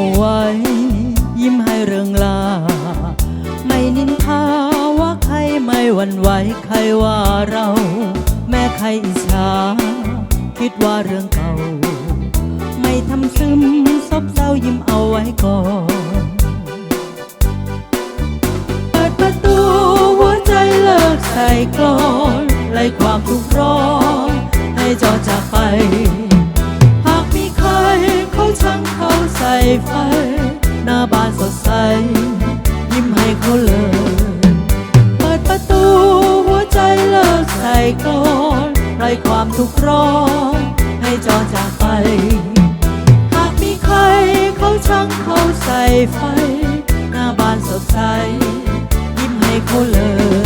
าไว้ ยิ้มให้เรื่องลา ไม่นินทาว่าใครไม่หวั่นไหวใครว่าเรา แม่ใครอิจฉาคิดว่าเรื่องเก่า ไม่ทำซึมซบเศร้ายิ้มเอาไว้ก่อนเปิดประตูหัวใจเลิกใส่กลอนไล่ความทุกข์ร้อนให้จอจากไป ใส่ไฟ หน้าบ้านสดใส ยิ้มให้เขาเลย เปิดประตูหัวใจเลิกใส่กลอนไล่ความทุกข์ร้อน ให้จอจากไป หากมีใครเขาช่างเขาใส่ไฟ หน้าบ้านสดใส ยิ้มให้เขาเลย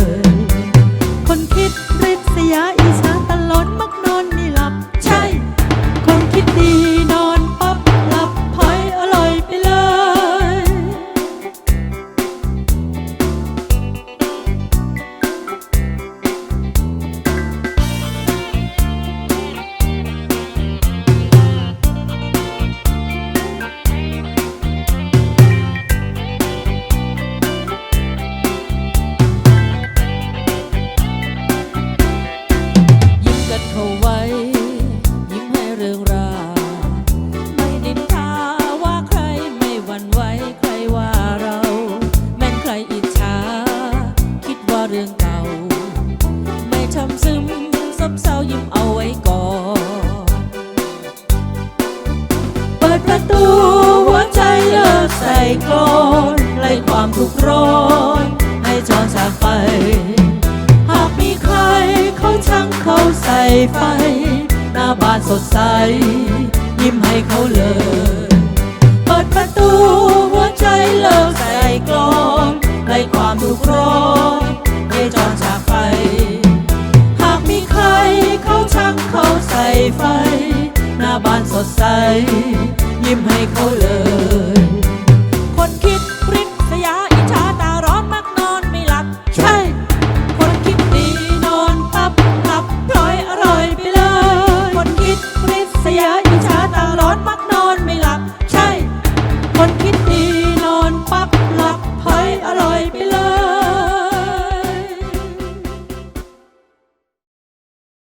ไม่ทำซึมซับเศร้ายิ้มเอาไว้ก่อน เปิดประตูหัวใจเลิกใส่กลอนไล่ความทุกข์ร้อน ให้จรจากไป หากมีใครเขาช่างเขาใส่ไฟ หน้าบ้านสดใส ยิ้มให้เขาเลย หน้าบ้านสดใส ยิ้มให้เขาเลย